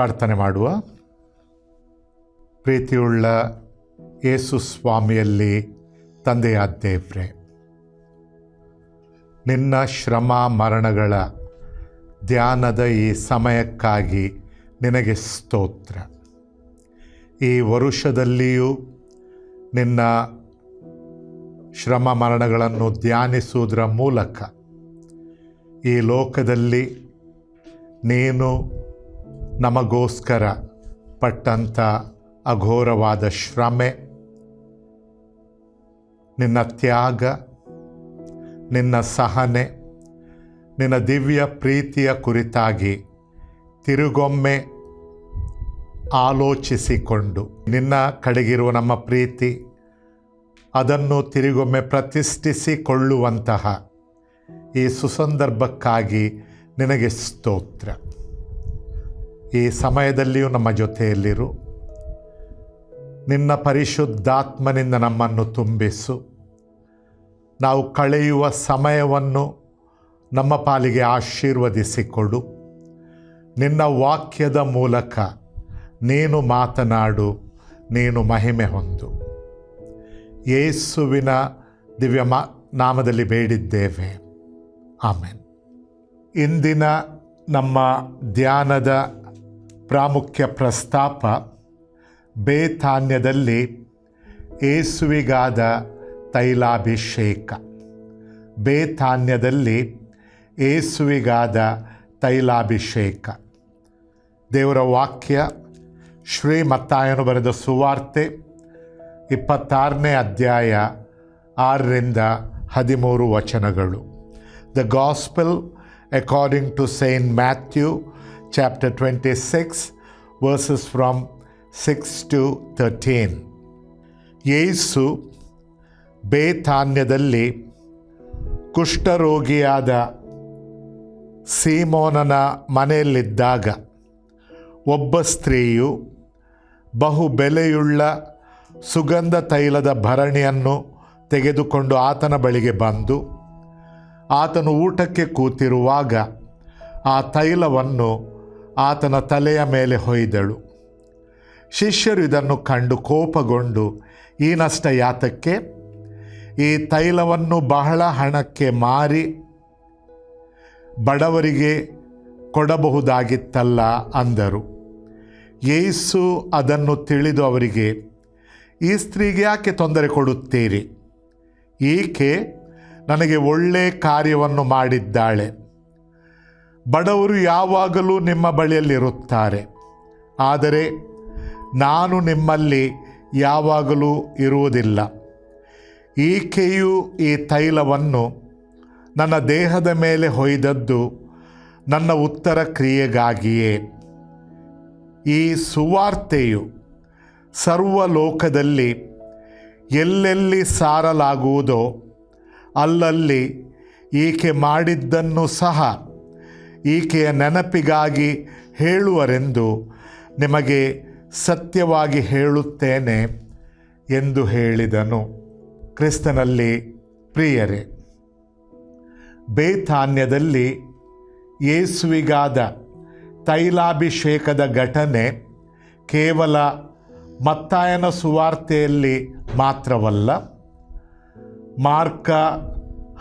ಪ್ರಾರ್ಥನೆ ಮಾಡುವ ಪ್ರೀತಿಯುಳ್ಳ ಯೇಸು ಸ್ವಾಮಿಯಲ್ಲಿ ತಂದೆಯಾದ ದೇವ್ರೆ, ನಿನ್ನ ಶ್ರಮ ಮರಣಗಳ ಧ್ಯಾನದ ಈ ಸಮಯಕ್ಕಾಗಿ ನಿನಗೆ ಸ್ತೋತ್ರ. ಈ ವರುಷದಲ್ಲಿಯೂ ನಿನ್ನ ಶ್ರಮ ಮರಣಗಳನ್ನು ಧ್ಯಾನಿಸುವುದರ ಮೂಲಕ ಈ ಲೋಕದಲ್ಲಿ ನೀನು ನಮಗೋಸ್ಕರ ಪಟ್ಟಂಥ ಅಘೋರವಾದ ಶ್ರಮೆ, ನಿನ್ನ ತ್ಯಾಗ, ನಿನ್ನ ಸಹನೆ, ನಿನ್ನ ದಿವ್ಯ ಪ್ರೀತಿಯ ಕುರಿತಾಗಿ ತಿರುಗೊಮ್ಮೆ ಆಲೋಚಿಸಿಕೊಂಡು ನಿನ್ನ ಕಡೆಗಿರುವ ನಮ್ಮ ಪ್ರೀತಿ, ಅದನ್ನು ತಿರುಗೊಮ್ಮೆ ಪ್ರತಿಷ್ಠಿಸಿಕೊಳ್ಳುವಂತಹ ಈ ಸುಸಂದರ್ಭಕ್ಕಾಗಿ ನಿನಗೆ ಸ್ತೋತ್ರ. ಈ ಸಮಯದಲ್ಲಿಯೂ ನಮ್ಮ ಜೊತೆಯಲ್ಲಿರು. ನಿನ್ನ ಪರಿಶುದ್ಧಾತ್ಮನಿಂದ ನಮ್ಮನ್ನು ತುಂಬಿಸು. ನಾವು ಕಳೆಯುವ ಸಮಯವನ್ನು ನಮ್ಮ ಪಾಲಿಗೆ ಆಶೀರ್ವದಿಸಿಕೊಡು. ನಿನ್ನ ವಾಕ್ಯದ ಮೂಲಕ ನೀನು ಮಾತನಾಡು, ನೀನು ಮಹಿಮೆ ಹೊಂದು. ಯೇಸುವಿನ ದಿವ್ಯ ಮಾ ನಾಮದಲ್ಲಿ ಬೇಡಿದ್ದೇವೆ. ಆಮೇನ್. ಇಂದಿನ ನಮ್ಮ ಧ್ಯಾನದ ಪ್ರಾಮುಖ್ಯ ಪ್ರಸ್ತಾಪ ಬೇತಾನ್ಯದಲ್ಲಿ ಏಸುವಿಗಾದ ತೈಲಾಭಿಷೇಕ. ಬೇತಾನ್ಯದಲ್ಲಿ ಏಸುವಿಗಾದ ತೈಲಾಭಿಷೇಕ. ದೇವರ ವಾಕ್ಯ ಶ್ರೀ ಮತ್ತಾಯನು ಬರೆದ ಸುವಾರ್ತೆ ಇಪ್ಪತ್ತಾರನೇ ಅಧ್ಯಾಯ ಆರರಿಂದ ಹದಿಮೂರು ವಚನಗಳು. The gospel according to saint Matthew twenty six verses from six to thirteen ಯೇಸು ಬೇತಾನ್ಯದಲ್ಲಿ ಕುಷ್ಠರೋಗಿಯಾದ ಸೀಮೋನನ ಮನೆಯಲ್ಲಿದ್ದಾಗ ಒಬ್ಬ ಸ್ತ್ರೀಯು ಬಹು ಬೆಲೆಯುಳ್ಳ ಸುಗಂಧ ತೈಲದ ಭರಣಿಯನ್ನು ತೆಗೆದುಕೊಂಡು ಆತನ ಬಳಿಗೆ ಬಂದು, ಆತನು ಊಟಕ್ಕೆ ಕೂತಿರುವಾಗ ಆ ತೈಲವನ್ನು ಆತನ ತಲೆಯ ಮೇಲೆ ಹೊಯ್ದಳು. ಶಿಷ್ಯರು ಇದನ್ನು ಕಂಡು ಕೋಪಗೊಂಡು, ಈ ನಷ್ಟ ಯಾತಕ್ಕೆ? ಈ ತೈಲವನ್ನು ಬಹಳ ಹಣಕ್ಕೆ ಮಾರಿ ಬಡವರಿಗೆ ಕೊಡಬಹುದಾಗಿತ್ತಲ್ಲ ಅಂದರು. ಯೇಸು ಅದನ್ನು ತಿಳಿದು ಅವರಿಗೆ, ಈ ಸ್ತ್ರೀಗೆ ಯಾಕೆ ತೊಂದರೆ ಕೊಡುತ್ತೀರಿ? ಈಕೆ ನನಗೆ ಒಳ್ಳೆ ಕಾರ್ಯವನ್ನು ಮಾಡಿದ್ದಾಳೆ? ಬಡವರು ಯಾವಾಗಲೂ ನಿಮ್ಮ ಬಳಿಯಲ್ಲಿರುತ್ತಾರೆ. ಆದರೆ ನಾನು ನಿಮ್ಮಲ್ಲಿ ಯಾವಾಗಲೂ ಇರುವುದಿಲ್ಲ. ಈಕೆಯು ಈ ತೈಲವನ್ನು ನನ್ನ ದೇಹದ ಮೇಲೆ ಹೊಯ್ದದ್ದು ನನ್ನ ಉತ್ತರ ಕ್ರಿಯೆಗಾಗಿಯೇ. ಈ ಸುವಾರ್ತೆಯು ಸರ್ವಲೋಕದಲ್ಲಿ ಎಲ್ಲೆಲ್ಲಿ ಸಾರಲಾಗುವುದೋ ಅಲ್ಲಲ್ಲಿ ಈಕೆ ಮಾಡಿದ್ದನ್ನು ಸಹ ಈಕೆಯ ನೆನಪಿಗಾಗಿ ಹೇಳುವರೆಂದು ನಿಮಗೆ ಸತ್ಯವಾಗಿ ಹೇಳುತ್ತೇನೆ ಎಂದು ಹೇಳಿದನು. ಕ್ರಿಸ್ತನಲ್ಲಿ ಪ್ರಿಯರೇ, ಬೇಥಾನ್ಯದಲ್ಲಿ ಯೇಸುವಿಗಾದ ತೈಲಾಭಿಷೇಕದ ಘಟನೆ ಕೇವಲ ಮತ್ತಾಯನ ಸುವಾರ್ತೆಯಲ್ಲಿ ಮಾತ್ರವಲ್ಲ, ಮಾರ್ಕ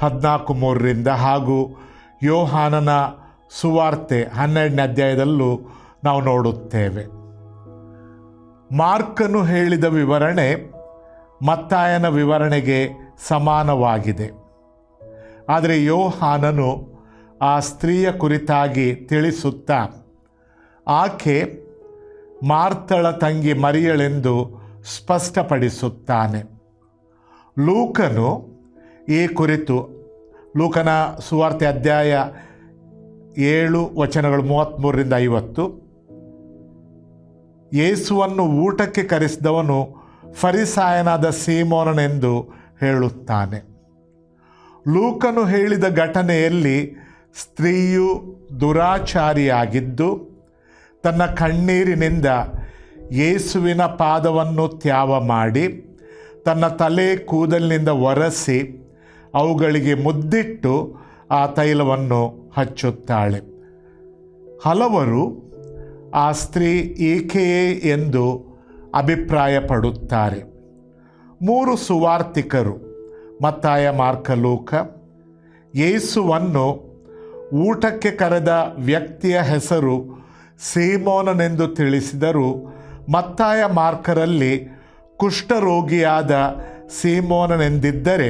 ಹದಿನಾಲ್ಕು ಮೂರರಿಂದ ಹಾಗೂ ಯೋಹಾನನ ಸುವಾರ್ತೆ ಹನ್ನೆರಡನೇ ಅಧ್ಯಾಯದಲ್ಲೂ ನಾವು ನೋಡುತ್ತೇವೆ. ಮಾರ್ಕನು ಹೇಳಿದ ವಿವರಣೆ ಮತ್ತಾಯನ ವಿವರಣೆಗೆ ಸಮಾನವಾಗಿದೆ. ಆದರೆ ಯೋಹಾನನು ಆ ಸ್ತ್ರೀಯ ಕುರಿತಾಗಿ ತಿಳಿಸುತ್ತಾ, ಆಕೆ ಮಾರ್ತಳ ತಂಗಿ ಮರಿಯಳೆಂದು ಸ್ಪಷ್ಟಪಡಿಸುತ್ತಾನೆ. ಲೂಕನು ಈ ಕುರಿತು, ಲೂಕನ ಸುವಾರ್ತೆ ಅಧ್ಯಾಯ ಏಳು ವಚನಗಳು ಮೂವತ್ತ್ಮೂರರಿಂದ ಐವತ್ತು. ಯೇಸುವನ್ನು ಊಟಕ್ಕೆ ಕರೆಸಿದವನು ಫರಿಸಾಯನಾದ ಸೀಮೋನನೆಂದು ಹೇಳುತ್ತಾನೆ. ಲೂಕನು ಹೇಳಿದ ಘಟನೆಯಲ್ಲಿ ಸ್ತ್ರೀಯು ದುರಾಚಾರಿಯಾಗಿದ್ದು, ತನ್ನ ಕಣ್ಣೀರಿನಿಂದ ಯೇಸುವಿನ ಪಾದವನ್ನು ತ್ಯಾವ ಮಾಡಿ, ತನ್ನ ತಲೆ ಕೂದಲಿನಿಂದ ಒರೆಸಿ, ಅವುಗಳಿಗೆ ಮುದ್ದಿಟ್ಟು ಆ ತೈಲವನ್ನು ಹಚ್ಚುತ್ತಾಳೆ. ಹಲವರು ಆ ಸ್ತ್ರೀ ಏಕೆಯೇ ಎಂದು ಅಭಿಪ್ರಾಯಪಡುತ್ತಾರೆ. ಮೂರು ಸುವಾರ್ತಿಕರು, ಮತ್ತಾಯ, ಮಾರ್ಕ, ಲೂಕ, ಯೇಸುವನ್ನು ಊಟಕ್ಕೆ ಕರೆದ ವ್ಯಕ್ತಿಯ ಹೆಸರು ಸೀಮೋನನೆಂದು ತಿಳಿಸಿದರು ಮತ್ತಾಯ, ಮಾರ್ಕರಲ್ಲಿ ಕುಷ್ಠರೋಗಿಯಾದ ಸೀಮೋನನೆಂದಿದ್ದರೆ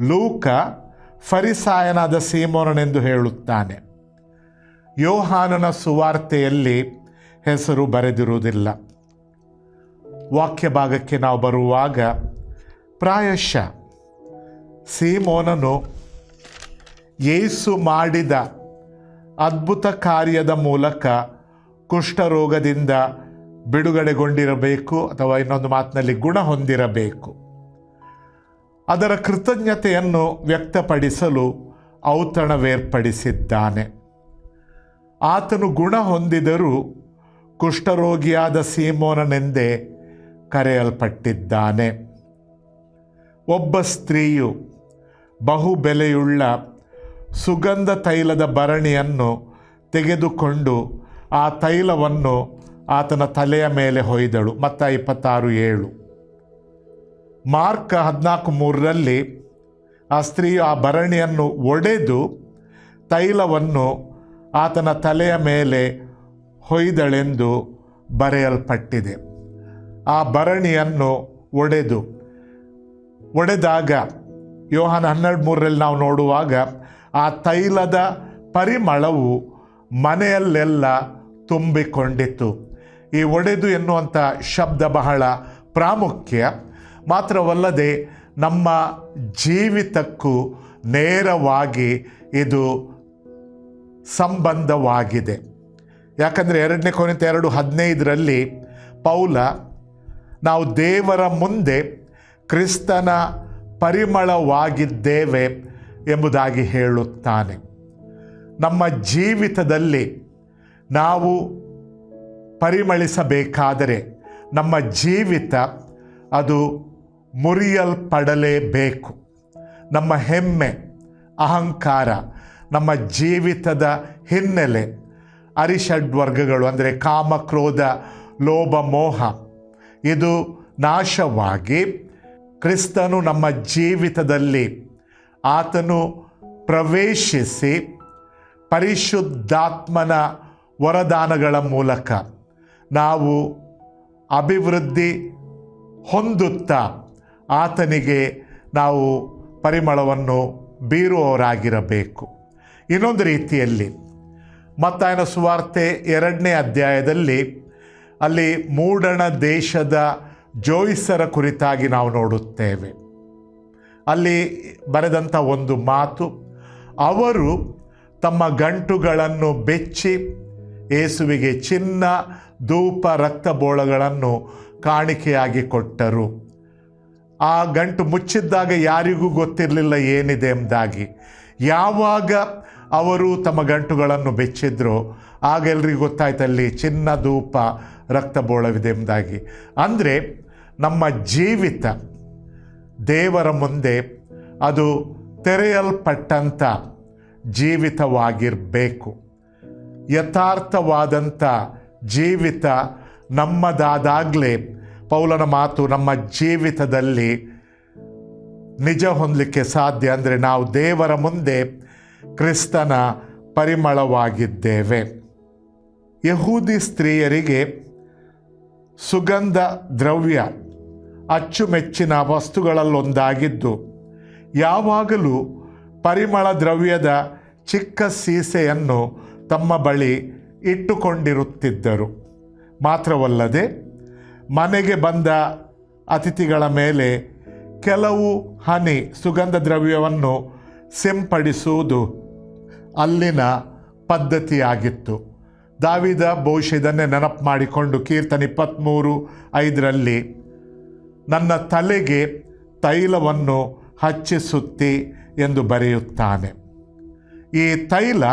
ಲೂಕ ಫರಿಸಾಯನಾದ ಸೀಮೋನನೆಂದು ಹೇಳುತ್ತಾನೆ. ಯೋಹಾನನ ಸುವಾರ್ತೆಯಲ್ಲಿ ಹೆಸರು ಬರೆದಿರುವುದಿಲ್ಲ. ವಾಕ್ಯ ಭಾಗಕ್ಕೆ ನಾವು ಬರುವಾಗ ಪ್ರಾಯಶಃ ಸೀಮೋನನು ಯೇಸು ಮಾಡಿದ ಅದ್ಭುತ ಕಾರ್ಯದ ಮೂಲಕ ಕುಷ್ಠರೋಗದಿಂದ ಬಿಡುಗಡೆಗೊಂಡಿರಬೇಕು ಅಥವಾ ಇನ್ನೊಂದು ಮಾತಿನಲ್ಲಿ ಗುಣ ಹೊಂದಿರಬೇಕು ಅದರ ಕೃತಜ್ಞತೆಯನ್ನು ವ್ಯಕ್ತಪಡಿಸಲು ಔತಣವೇರ್ಪಡಿಸಿದ್ದಾನೆ. ಆತನು ಗುಣ ಹೊಂದಿದರೂ ಕುಷ್ಠರೋಗಿಯಾದ ಸೀಮೋನನೆಂದೇ ಕರೆಯಲ್ಪಟ್ಟಿದ್ದಾನೆ. ಒಬ್ಬ ಸ್ತ್ರೀಯು ಬಹು ಬೆಲೆಯುಳ್ಳ ಸುಗಂಧ ತೈಲದ ಭರಣಿಯನ್ನು ತೆಗೆದುಕೊಂಡು ಆ ತೈಲವನ್ನು ಆತನ ತಲೆಯ ಮೇಲೆ ಹೊಯ್ದಳು. ಮತ್ತ ಇಪ್ಪತ್ತಾರು ಏಳು. ಮಾರ್ಕ್ ಹದಿನಾಲ್ಕು ಮೂರರಲ್ಲಿ ಆ ಸ್ತ್ರೀಯು ಆ ಭರಣಿಯನ್ನು ಒಡೆದು ತೈಲವನ್ನು ಆತನ ತಲೆಯ ಮೇಲೆ ಹೊಯ್ದಳೆಂದು ಬರೆಯಲ್ಪಟ್ಟಿದೆ. ಆ ಭರಣಿಯನ್ನು ಒಡೆದು. ಒಡೆದಾಗ ಯೋಹಾನ ಹನ್ನೆರಡು ಮೂರರಲ್ಲಿ ನಾವು ನೋಡುವಾಗ ಆ ತೈಲದ ಪರಿಮಳವು ಮನೆಯಲ್ಲೆಲ್ಲ ತುಂಬಿಕೊಂಡಿತ್ತು. ಈ ಒಡೆದು ಎನ್ನುವಂಥ ಶಬ್ದ ಬಹಳ ಪ್ರಾಮುಖ್ಯ. ಮಾತ್ರವಲ್ಲದೆ ನಮ್ಮ ಜೀವಿತಕ್ಕೂ ನೇರವಾಗಿ ಇದು ಸಂಬಂಧವಾಗಿದೆ. ಯಾಕಂದರೆ ಎರಡನೇ ಕೊನೆತ ಎರಡು ಹದಿನೈದರಲ್ಲಿ ಪೌಲ ನಾವು ದೇವರ ಮುಂದೆ ಕ್ರಿಸ್ತನ ಪರಿಮಳವಾಗಿದ್ದೇವೆ ಎಂಬುದಾಗಿ ಹೇಳುತ್ತಾನೆ. ನಮ್ಮ ಜೀವಿತದಲ್ಲಿ ನಾವು ಪರಿಮಳಿಸಬೇಕಾದರೆ ನಮ್ಮ ಜೀವಿತ ಅದು ಮುರಿಯಲ್ಪಡಲೇಬೇಕು. ನಮ್ಮ ಹೆಮ್ಮೆ, ಅಹಂಕಾರ, ನಮ್ಮ ಜೀವಿತದ ಹಿನ್ನೆಲೆ ಅರಿಷಡ್ವರ್ಗಗಳು ಅಂದರೆ ಕಾಮ, ಕ್ರೋಧ, ಲೋಭ, ಮೋಹ, ಇದು ನಾಶವಾಗಿ ಕ್ರಿಸ್ತನು ನಮ್ಮ ಜೀವಿತದಲ್ಲಿ ಆತನು ಪ್ರವೇಶಿಸಿ ಪರಿಶುದ್ಧಾತ್ಮನ ವರದಾನಗಳ ಮೂಲಕ ನಾವು ಅಭಿವೃದ್ಧಿ ಹೊಂದುತ್ತಾ ಆತನಿಗೆ ನಾವು ಪರಿಮಳವನ್ನು ಬೀರುವವರಾಗಿರಬೇಕು. ಇನ್ನೊಂದು ರೀತಿಯಲ್ಲಿ ಮತ್ತಾಯನ ಸುವಾರ್ತೆ ಎರಡನೇ ಅಧ್ಯಾಯದಲ್ಲಿ ಅಲ್ಲಿ ಮೂಡಣ ದೇಶದ ಜೋಯಿಸರ ಕುರಿತಾಗಿ ನಾವು ನೋಡುತ್ತೇವೆ. ಅಲ್ಲಿ ಬರೆದಂಥ ಒಂದು ಮಾತು, ಅವರು ತಮ್ಮ ಗಂಟುಗಳನ್ನು ಬೆಚ್ಚಿ ಏಸುವಿಗೆ ಚಿನ್ನ, ಧೂಪ, ರಕ್ತಬೋಳಗಳನ್ನು ಕಾಣಿಕೆಯಾಗಿ ಕೊಟ್ಟರು. ಆ ಗಂಟು ಮುಚ್ಚಿದ್ದಾಗ ಯಾರಿಗೂ ಗೊತ್ತಿರಲಿಲ್ಲ ಏನಿದೆ ಎಂಬುದಾಗಿ ಯಾವಾಗ ಅವರು ತಮ್ಮ ಗಂಟುಗಳನ್ನು ಬೆಚ್ಚಿದ್ರು ಆಗ ಎಲ್ರಿಗೂ ಗೊತ್ತಾಯ್ತಲ್ಲಿ ಚಿನ್ನ ಧೂಪ ರಕ್ತಬೋಳವಿದೆ ಎಂಬುದಾಗಿ ಅಂದರೆ ನಮ್ಮ ಜೀವಿತ ದೇವರ ಮುಂದೆ ಅದು ತೆರೆಯಲ್ಪಟ್ಟಂಥ ಜೀವಿತವಾಗಿರಬೇಕು. ಯಥಾರ್ಥವಾದಂಥ ಜೀವಿತ ನಮ್ಮದಾದಾಗಲೇ ಪೌಲನ ಮಾತು ನಮ್ಮ ಜೀವಿತದಲ್ಲಿ ನಿಜ ಹೊಂದಲಿಕ್ಕೆ ಸಾಧ್ಯ ಅಂದರೆ ನಾವು ದೇವರ ಮುಂದೆ ಕ್ರಿಸ್ತನ ಪರಿಮಳವಾಗಿದ್ದೇವೆ. ಯಹೂದಿ ಸ್ತ್ರೀಯರಿಗೆ ಸುಗಂಧ ದ್ರವ್ಯ ಅಚ್ಚುಮೆಚ್ಚಿನ ವಸ್ತುಗಳಲ್ಲೊಂದಾಗಿದ್ದು, ಯಾವಾಗಲೂ ಪರಿಮಳ ದ್ರವ್ಯದ ಚಿಕ್ಕ ಸೀಸೆಯನ್ನು ತಮ್ಮ ಬಳಿ ಇಟ್ಟುಕೊಂಡಿರುತ್ತಿದ್ದರು. ಮಾತ್ರವಲ್ಲದೆ ಮನೆಗೆ ಬಂದ ಅತಿಥಿಗಳ ಮೇಲೆ ಕೆಲವು ಹನಿ ಸುಗಂಧ ದ್ರವ್ಯವನ್ನು ಸಿಂಪಡಿಸುವುದು ಅಲ್ಲಿನ ಪದ್ಧತಿಯಾಗಿತ್ತು. ದಾವಿದ ಬಹುಶಃ ಇದನ್ನೇ ನೆನಪು ಮಾಡಿಕೊಂಡು ಕೀರ್ತನೆ ಇಪ್ಪತ್ತ್ಮೂರು ಐದರಲ್ಲಿ, ನನ್ನ ತಲೆಗೆ ತೈಲವನ್ನು ಹಚ್ಚಿಸುತ್ತಿ ಎಂದು ಬರೆಯುತ್ತಾನೆ. ಈ ತೈಲ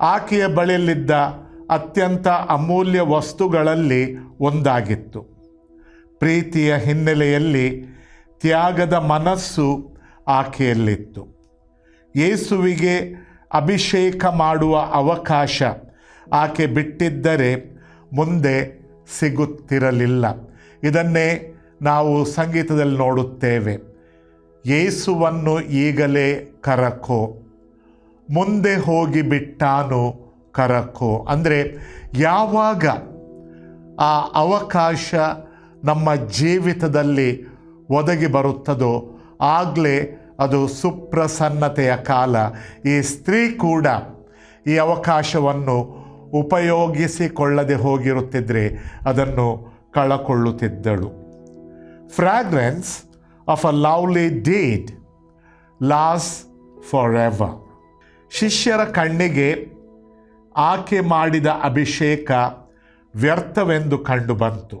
ಆಕೆಯ ಬಳಿಯಲ್ಲಿದ್ದ ಅತ್ಯಂತ ಅಮೂಲ್ಯ ವಸ್ತುಗಳಲ್ಲಿ ಒಂದಾಗಿತ್ತು. ಪ್ರೀತಿಯ ಹಿನ್ನೆಲೆಯಲ್ಲಿ ತ್ಯಾಗದ ಮನಸ್ಸು ಆಕೆಯಲ್ಲಿತ್ತು. ಯೇಸುವಿಗೆ ಅಭಿಷೇಕ ಮಾಡುವ ಅವಕಾಶ ಆಕೆ ಬಿಟ್ಟಿದ್ದರೆ ಮುಂದೆ ಸಿಗುತ್ತಿರಲಿಲ್ಲ. ಇದನ್ನೇ ನಾವು ಸಂಗೀತದಲ್ಲಿ ನೋಡುತ್ತೇವೆ. ಯೇಸುವನ್ನು ಈಗಲೇ ಕರಕೋ, ಮುಂದೆ ಹೋಗಿ ಬಿಟ್ಟಾನು ಕರಕೋ. ಅಂದರೆ ಯಾವಾಗ ಆ ಅವಕಾಶ ನಮ್ಮ ಜೀವಿತದಲ್ಲಿ ಒದಗಿ ಬರುತ್ತದೋ ಆಗಲೇ ಅದು ಸುಪ್ರಸನ್ನತೆಯ ಕಾಲ. ಈ ಸ್ತ್ರೀ ಕೂಡ ಈ ಅವಕಾಶವನ್ನು ಉಪಯೋಗಿಸಿಕೊಳ್ಳದೆ ಹೋಗಿರುತ್ತಿದ್ದರೆ ಅದನ್ನು ಕಳಕೊಳ್ಳುತ್ತಿದ್ದಳು. Fragrance of a lovely date lost for ever ಶಿಷ್ಯರ ಕಣ್ಣಿಗೆ ಆಕೆ ಮಾಡಿದ ಅಭಿಷೇಕ ವ್ಯರ್ಥವೆಂದು ಕಂಡುಬಂತು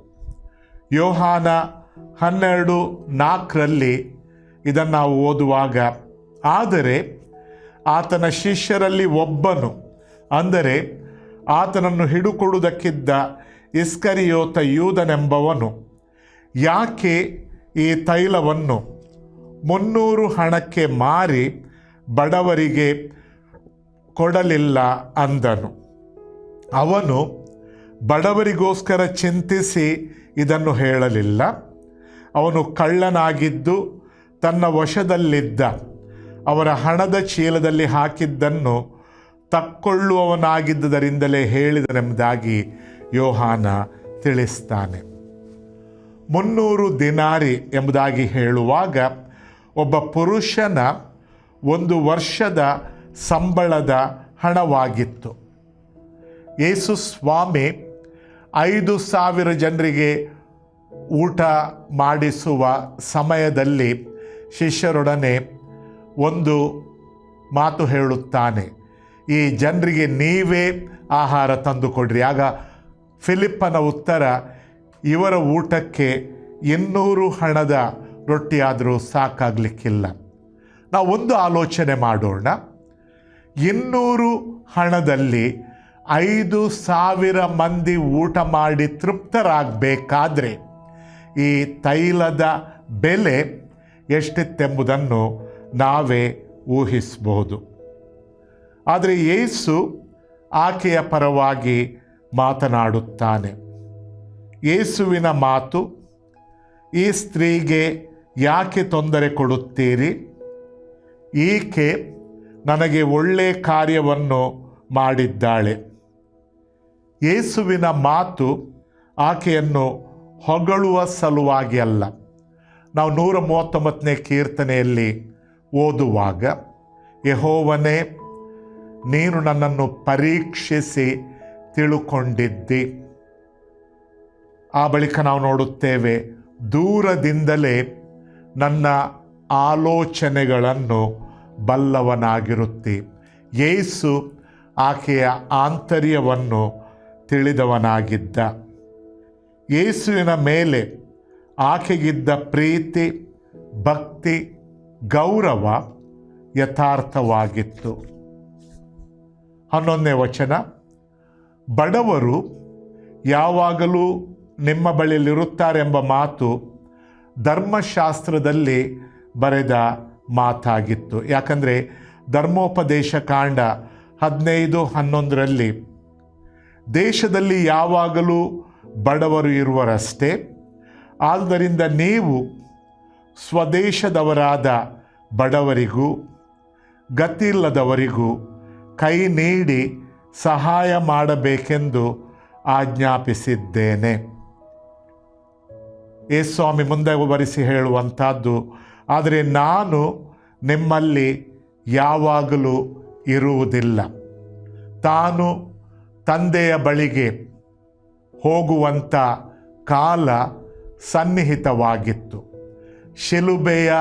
ಯೋಹಾನ ಹನ್ನೆರಡು ನಾಲ್ಕರಲ್ಲಿ ಇದನ್ನು ನಾವು ಓದುವಾಗ, ಆದರೆ ಆತನ ಶಿಷ್ಯರಲ್ಲಿ ಒಬ್ಬನು, ಅಂದರೆ ಆತನನ್ನು ಹಿಡುಕೊಡುವುದಕ್ಕಿದ್ದ ಇಸ್ಕರಿಯೋತ ಯೂದನೆಂಬವನು, ಯಾಕೆ ಈ ತೈಲವನ್ನು ಮುನ್ನೂರು ಹಣಕ್ಕೆ ಮಾರಿ ಬಡವರಿಗೆ ಕೊಡಲಿಲ್ಲ ಅಂದನು. ಅವನು ಬಡವರಿಗೋಸ್ಕರ ಚಿಂತಿಸಿ ಇದನ್ನು ಹೇಳಲಿಲ್ಲ. ಅವನು ಕಳ್ಳನಾಗಿದ್ದು ತನ್ನ ವಶದಲ್ಲಿದ್ದ, ಅವರ ಹಣದ ಚೀಲದಲ್ಲಿ ಹಾಕಿದ್ದನ್ನು ತಕ್ಕೊಳ್ಳುವವನಾಗಿದ್ದುದರಿಂದಲೇ ಹೇಳಿದನೆಂಬುದಾಗಿ ಯೋಹಾನ ತಿಳಿಸ್ತಾನೆ. ಮುನ್ನೂರು ದಿನಾರಿ ಎಂಬುದಾಗಿ ಹೇಳುವಾಗ ಒಬ್ಬ ಪುರುಷನ ಒಂದು ವರ್ಷದ ಸಂಬಳದ ಹಣವಾಗಿತ್ತು. ಯೇಸು ಸ್ವಾಮಿ ಐದು ಸಾವಿರ ಜನರಿಗೆ ಊಟ ಮಾಡಿಸುವ ಸಮಯದಲ್ಲಿ ಶಿಷ್ಯರೊಡನೆ ಒಂದು ಮಾತು ಹೇಳುತ್ತಾನೆ, ಈ ಜನರಿಗೆ ನೀವೇ ಆಹಾರ ತಂದು ಕೊಡ್ರಿ ಆಗ ಫಿಲಿಪ್ಪನ ಉತ್ತರ, ಇವರ ಊಟಕ್ಕೆ ಇನ್ನೂರು ಹಣದ ರೊಟ್ಟಿಯಾದರೂ ಸಾಕಾಗಲಿಕ್ಕಿಲ್ಲ. ನಾವು ಒಂದು ಆಲೋಚನೆ ಮಾಡೋಣ. ಇನ್ನೂರು ಹಣದಲ್ಲಿ ಐದು ಸಾವಿರ ಮಂದಿ ಊಟ ಮಾಡಿ ತೃಪ್ತರಾಗಬೇಕಾದ್ರೆ ಈ ತೈಲದ ಬೆಲೆ ಎಷ್ಟಿತ್ತೆಂಬುದನ್ನು ನಾವೇ ಊಹಿಸಬಹುದು. ಆದರೆ ಯೇಸು ಆಕೆಯ ಪರವಾಗಿ ಮಾತನಾಡುತ್ತಾನೆ. ಯೇಸುವಿನ ಮಾತು, ಈ ಸ್ತ್ರೀಗೆ ಯಾಕೆ ತೊಂದರೆ ಕೊಡುತ್ತೀರಿ? ಈಕೆ ನನಗೆ ಒಳ್ಳೆಯ ಕಾರ್ಯವನ್ನು ಮಾಡಿದ್ದಾಳೆ. ಯೇಸುವಿನ ಮಾತು ಆಕೆಯನ್ನು ಹೊಗಳುವ ಸಲುವಾಗಿ ಅಲ್ಲ. ನಾವು ನೂರ ಮೂವತ್ತೊಂಬತ್ತನೇ ಕೀರ್ತನೆಯಲ್ಲಿ ಓದುವಾಗ, ಯಹೋವನೇ, ನೀನು ನನ್ನನ್ನು ಪರೀಕ್ಷಿಸಿ ತಿಳುಕೊಂಡಿದ್ದಿ. ಆ ಬಳಿಕ ನಾವು ನೋಡುತ್ತೇವೆ, ದೂರದಿಂದಲೇ ನನ್ನ ಆಲೋಚನೆಗಳನ್ನು ಬಲ್ಲವನಾಗಿರುತ್ತಿ. ಯೇಸು ಆಕೆಯ ಆಂತರ್ಯವನ್ನು ತಿಳಿದವನಾಗಿದ್ದ. ಯೇಸುವಿನ ಮೇಲೆ ಆಕೆಗಿದ್ದ ಪ್ರೀತಿ, ಭಕ್ತಿ, ಗೌರವ ಯಥಾರ್ಥವಾಗಿತ್ತು. ಹನ್ನೊಂದನೇ ವಚನ, ಬಡವರು ಯಾವಾಗಲೂ ನಿಮ್ಮ ಬಳಿಯಲ್ಲಿರುತ್ತಾರೆಂಬ ಮಾತು ಧರ್ಮಶಾಸ್ತ್ರದಲ್ಲಿ ಬರೆದ ಮಾತಾಗಿತ್ತು. ಯಾಕಂದರೆ ಧರ್ಮೋಪದೇಶ ಕಾಂಡ ಹದಿನೈದು, ಹನ್ನೊಂದರಲ್ಲಿ ದೇಶದಲ್ಲಿ ಯಾವಾಗಲೂ ಬಡವರು ಇರುವರಷ್ಟೇ. ಆದ್ದರಿಂದ ನೀವು ಸ್ವದೇಶದವರಾದ ಬಡವರಿಗೂ ಗತಿಲ್ಲದವರಿಗೂ ಕೈ ನೀಡಿ ಸಹಾಯ ಮಾಡಬೇಕೆಂದು ಆಜ್ಞಾಪಿಸಿದ್ದೇನೆ. ಯೇಸ್ವಾಮಿ ಮುಂದೆ ಬರಿಸಿ ಹೇಳುವಂಥದ್ದು ಆದರೆ ನಾನು ನಿಮ್ಮಲ್ಲಿ ಯಾವಾಗಲೂ ಇರುವುದಿಲ್ಲ. ತಾನು ತಂದೆಯ ಬಳಿಗೆ ಹೋಗುವಂಥ ಕಾಲ ಸನ್ನಿಹಿತವಾಗಿತ್ತು. ಶಿಲುಬೆಯ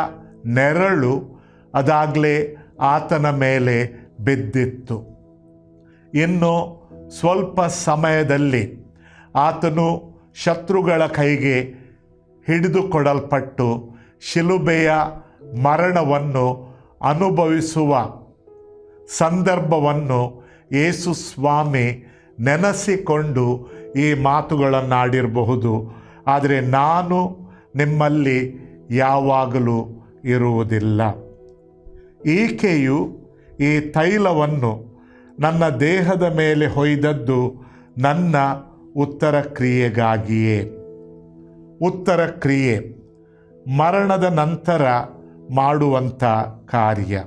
ನೆರಳು ಅದಾಗಲೇ ಆತನ ಮೇಲೆ ಬಿದ್ದಿತ್ತು. ಇನ್ನು ಸ್ವಲ್ಪ ಸಮಯದಲ್ಲಿ ಆತನು ಶತ್ರುಗಳ ಕೈಗೆ ಹಿಡಿದುಕೊಡಲ್ಪಟ್ಟು ಶಿಲುಬೆಯ ಮರಣವನ್ನು ಅನುಭವಿಸುವ ಸಂದರ್ಭವನ್ನು ಯೇಸು ಸ್ವಾಮಿ ನೆನೆಸಿಕೊಂಡು ಈ ಮಾತುಗಳನ್ನಾಡಿರಬಹುದು. ಆದರೆ ನಾನು ನಿಮ್ಮಲ್ಲಿ ಯಾವಾಗಲೂ ಇರುವುದಿಲ್ಲ. ಈಕೆಯು ಈ ತೈಲವನ್ನು ನನ್ನ ದೇಹದ ಮೇಲೆ ಹೊಯ್ದದ್ದು ನನ್ನ ಉತ್ತರ ಕ್ರಿಯೆಗಾಗಿಯೇ ಉತ್ತರ ಕ್ರಿಯೆ ಮರಣದ ನಂತರ ಮಾಡುವಂಥ ಕಾರ್ಯ.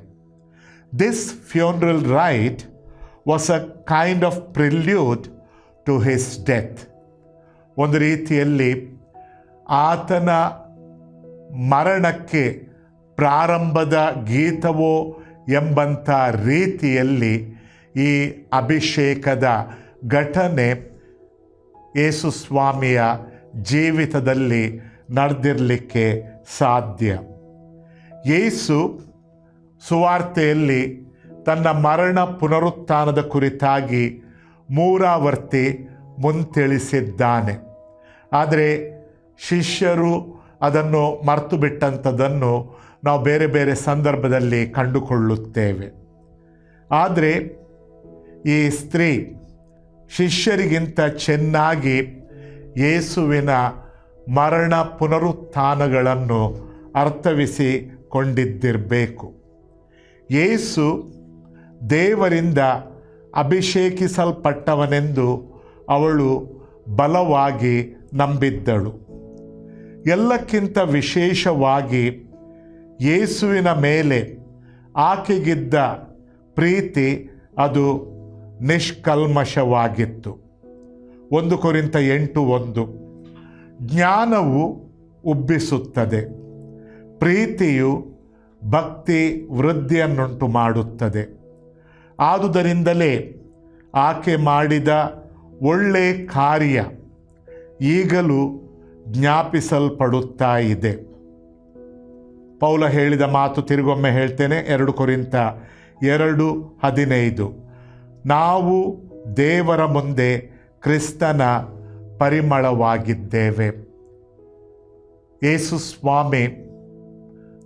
This funeral rite was a kind of prelude to his death ಒಂದು ರೀತಿಯಲ್ಲಿ ಆತನ ಮರಣಕ್ಕೆ ಪ್ರಾರಂಭದ ಗೀತವೋ ಎಂಬಂಥ ರೀತಿಯಲ್ಲಿ ಈ ಅಭಿಷೇಕದ ಘಟನೆ ಯೇಸು ಸ್ವಾಮಿಯ ಜೀವಿತದಲ್ಲಿ ನಡೆದಿರಲಿಕ್ಕೆ ಸಾಧ್ಯ. ಯೇಸು ಸುವಾರ್ತೆಯಲ್ಲಿ ತನ್ನ ಮರಣ ಪುನರುತ್ಥಾನದ ಕುರಿತಾಗಿ ಮೂರಾವರ್ತಿ ಮುಂತಿಳಿಸಿದ್ದಾನೆ. ಆದರೆ ಶಿಷ್ಯರು ಅದನ್ನು ಮರೆತು ಬಿಟ್ಟಂಥದ್ದನ್ನು ನಾವು ಬೇರೆ ಬೇರೆ ಸಂದರ್ಭದಲ್ಲಿ ಕಂಡುಕೊಳ್ಳುತ್ತೇವೆ. ಆದರೆ ಈ ಸ್ತ್ರೀ ಶಿಷ್ಯರಿಗಿಂತ ಚೆನ್ನಾಗಿ ಯೇಸುವಿನ ಮರಣ ಪುನರುತ್ಥಾನಗಳನ್ನು ಅರ್ಥವಿಸಿಕೊಂಡಿದ್ದಿರಬೇಕು. ಯೇಸು ದೇವರಿಂದ ಅಭಿಷೇಕಿಸಲ್ಪಟ್ಟವನೆಂದು ಅವಳು ಬಲವಾಗಿ ನಂಬಿದ್ದಳು. ಎಲ್ಲಕ್ಕಿಂತ ವಿಶೇಷವಾಗಿ ಯೇಸುವಿನ ಮೇಲೆ ಆಕೆಗಿದ್ದ ಪ್ರೀತಿ ಅದು ನಿಷ್ಕಲ್ಮಶವಾಗಿತ್ತು. ಒಂದು ಕುರಿತ ಎಂಟು ಒಂದು. ಜ್ಞಾನವು ಉಬ್ಬಿಸುತ್ತದೆ. ಪ್ರೀತಿಯು ಭಕ್ತಿ ವೃದ್ಧಿಯನ್ನುಂಟು ಮಾಡುತ್ತದೆ. ಆದುದರಿಂದಲೇ ಆಕೆ ಮಾಡಿದ ಒಳ್ಳೆ ಕಾರ್ಯ ಈಗಲೂ ಜ್ಞಾಪಿಸಲ್ಪಡುತ್ತಾ ಇದೆ. ಪೌಲ ಹೇಳಿದ ಮಾತು ತಿರುಗೊಮ್ಮೆ ಹೇಳ್ತೇನೆ, ಎರಡು ಕುರಿತ ಎರಡು ಹದಿನೈದು. ನಾವು ದೇವರ ಮುಂದೆ ಕ್ರಿಸ್ತನ ಪರಿಮಳವಾಗಿದ್ದೇವೆ. ಯೇಸು ಸ್ವಾಮಿ,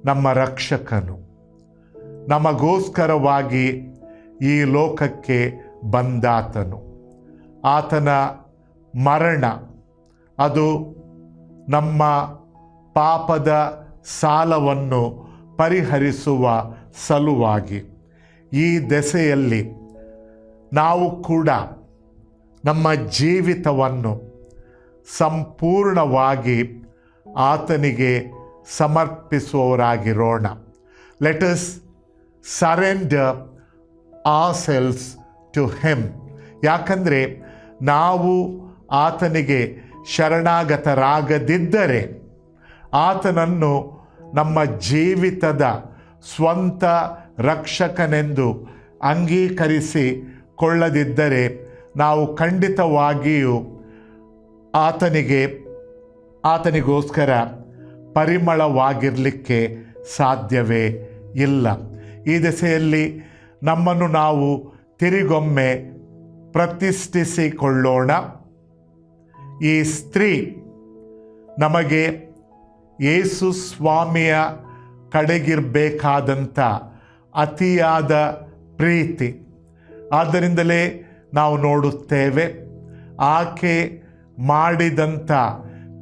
ನಮ್ಮ ರಕ್ಷಕನು, ನಮಗೋಸ್ಕರವಾಗಿ ಈ ಲೋಕಕ್ಕೆ ಬಂದಾತನು. ಆತನ ಮರಣ, ಅದು ನಮ್ಮ ಪಾಪದ ಸಾಲವನ್ನು ಪರಿಹರಿಸುವ ಸಲುವಾಗಿ ಈ ದೆಸೆಯಲ್ಲಿ ನಾವು ಕೂಡ ನಮ್ಮ ಜೀವಿತವನ್ನು ಸಂಪೂರ್ಣವಾಗಿ ಆತನಿಗೆ ಸಮರ್ಪಿಸುವವರಾಗಿರೋಣ. Let's surrender ourselves to him ಯಾಕಂದರೆ ನಾವು ಆತನಿಗೆ ಶರಣಾಗತರಾಗದಿದ್ದರೆ ಆತನನ್ನು ನಮ್ಮ ಜೀವಿತದ ಸ್ವಂತ ರಕ್ಷಕನೆಂದು ಅಂಗೀಕರಿಸಿ ಕೊಳ್ಳದಿದ್ದರೆ ನಾವು ಖಂಡಿತವಾಗಿಯೂ ಆತನಿಗೆ, ಆತನಿಗೋಸ್ಕರ ಪರಿಮಳವಾಗಿರಲಿಕ್ಕೆ ಸಾಧ್ಯವೇ ಇಲ್ಲ. ಈ ದೆಸೆಯಲ್ಲಿ ನಮ್ಮನ್ನು ನಾವು ತಿರಿಗೊಮ್ಮೆ ಪ್ರತಿಷ್ಠಿಸಿಕೊಳ್ಳೋಣ. ಈ ಸ್ತ್ರೀ ನಮಗೆ ಯೇಸು ಸ್ವಾಮಿಯ ಕಡೆಗಿರಬೇಕಾದಂಥ ಅತಿಯಾದ ಪ್ರೀತಿ. ಆದ್ದರಿಂದಲೇ ನಾವು ನೋಡುತ್ತೇವೆ, ಆಕೆ ಮಾಡಿದಂಥ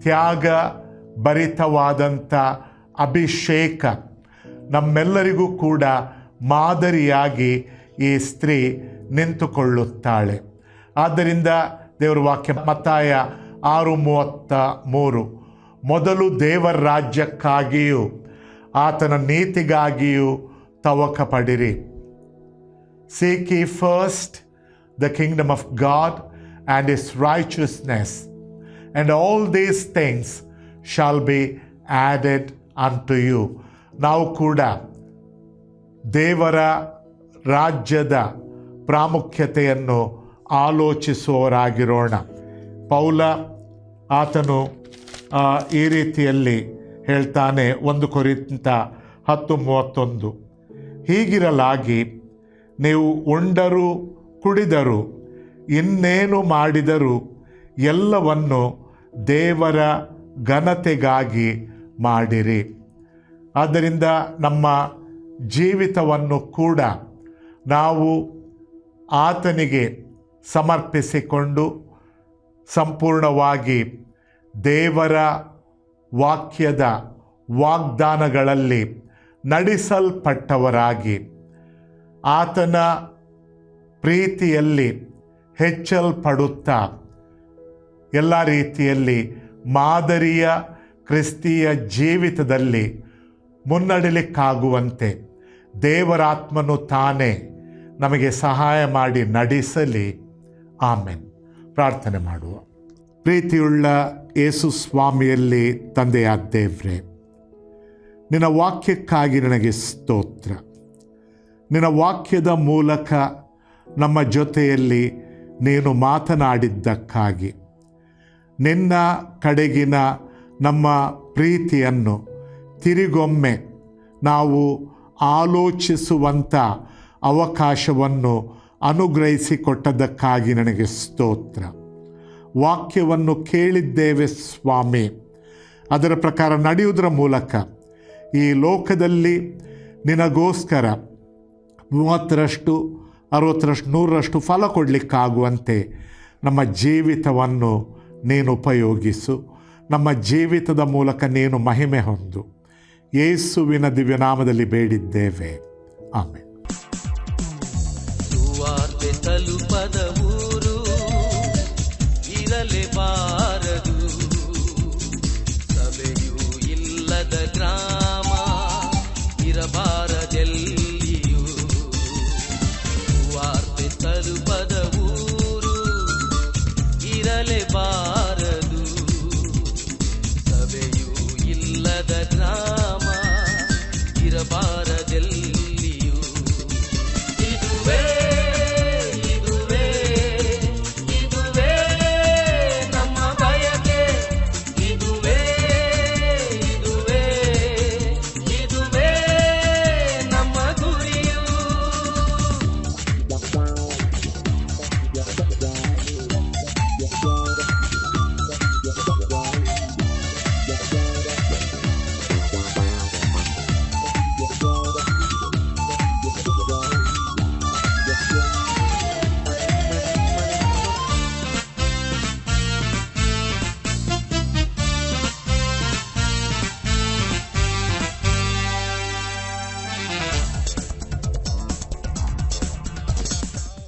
ತ್ಯಾಗ ಭರಿತವಾದಂಥ ಅಭಿಷೇಕ ನಮ್ಮೆಲ್ಲರಿಗೂ ಕೂಡ ಮಾದರಿಯಾಗಿ ಈ ಸ್ತ್ರೀ ನಿಂತುಕೊಳ್ಳುತ್ತಾಳೆ. ಆದ್ದರಿಂದ ದೇವರ ವಾಕ್ಯ ಮತ್ತಾಯ ಆರು ಮೂವತ್ತ ಮೂರು, ಮೊದಲು ದೇವರ ರಾಜ್ಯಕ್ಕಾಗಿಯೂ ಆತನ ನೀತಿಗಾಗಿಯೂ ತವಕ ಪಡಿರಿ seek ye first the kingdom of God and his righteousness, and all these things shall be added unto you. ನಾವು ಕೂಡ ದೇವರ ರಾಜ್ಯದ ಪ್ರಾಮುಖ್ಯತೆಯನ್ನು ಆಲೋಚಿಸುವವರಾಗಿರೋಣ ಪೌಲ ಆತನು ಈ ರೀತಿಯಲ್ಲಿ ಹೇಳ್ತಾನೆ ಒಂದು ಕುರಿತ ಹತ್ತು ಮೂವತ್ತೊಂದು ಹೀಗಿರಲಾಗಿ ನೀವು ಉಂಡರು ಕುಡಿದರು ಇನ್ನೇನು ಮಾಡಿದರೂ ಎಲ್ಲವನ್ನು ದೇವರ ಘನತೆಗಾಗಿ ಮಾಡಿರಿ. ಆದ್ದರಿಂದ ನಮ್ಮ ಜೀವಿತವನ್ನು ಕೂಡ ನಾವು ಆತನಿಗೆ ಸಮರ್ಪಿಸಿಕೊಂಡು ಸಂಪೂರ್ಣವಾಗಿ ದೇವರ ವಾಕ್ಯದ ವಾಗ್ದಾನಗಳಲ್ಲಿ ನಡೆಸಲ್ಪಟ್ಟವರಾಗಿ. ಆತನ ಪ್ರೀತಿಯಲ್ಲಿ ಹೆಚ್ಚಲ್ಪಡುತ್ತಾ. ಎಲ್ಲ ರೀತಿಯಲ್ಲಿ ಮಾದರಿಯ ಕ್ರಿಸ್ತಿಯ ಜೀವಿತದಲ್ಲಿ ಮುನ್ನಡಿಲಿಕ್ಕಾಗುವಂತೆ ದೇವರಾತ್ಮನು ತಾನೇ ನಮಗೆ ಸಹಾಯ ಮಾಡಿ ನಡೆಸಲಿ. ಆಮೇನ್. ಪ್ರಾರ್ಥನೆ ಮಾಡುವ. ಪ್ರೀತಿಯುಳ್ಳ ಯೇಸು ಸ್ವಾಮಿಯಲ್ಲಿ ತಂದೆಯಾದ ದೇವ್ರೆ, ನಿನ್ನ ವಾಕ್ಯಕ್ಕಾಗಿ ನನಗೆ ಸ್ತೋತ್ರ. ನಿನ್ನ ವಾಕ್ಯದ ಮೂಲಕ ನಮ್ಮ ಜೊತೆಯಲ್ಲಿ ನೀನು ಮಾತನಾಡಿದ್ದಕ್ಕಾಗಿ. ನಿನ್ನ ಕಡೆಗಿನ ನಮ್ಮ ಪ್ರೀತಿಯನ್ನು ತಿರುಗೊಮ್ಮೆ ನಾವು ಆಲೋಚಿಸುವಂಥ ಅವಕಾಶವನ್ನು ಅನುಗ್ರಹಿಸಿಕೊಟ್ಟದಕ್ಕಾಗಿ ನನಗೆ ಸ್ತೋತ್ರ. ವಾಕ್ಯವನ್ನು ಕೇಳಿದ್ದೇವೆ ಸ್ವಾಮಿ. ಅದರ ಪ್ರಕಾರ ನಡೆಯುವುದರ ಮೂಲಕ ಈ ಲೋಕದಲ್ಲಿ ನಿನಗೋಸ್ಕರ ಮೂವತ್ತರಷ್ಟು ಅರವತ್ತರಷ್ಟು, ನೂರರಷ್ಟು ಫಲ ಕೊಡಲಿಕ್ಕಾಗುವಂತೆ ನಮ್ಮ ಜೀವಿತವನ್ನು ನೀನು ಉಪಯೋಗಿಸು. ನಮ್ಮ ಜೀವಿತದ ಮೂಲಕ ನೀನು ಮಹಿಮೆ ಹೊಂದು. ಯೇಸುವಿನ ದಿವ್ಯನಾಮದಲ್ಲಿ ಬೇಡಿದ್ದೇವೆ. ಆಮೇಲೆ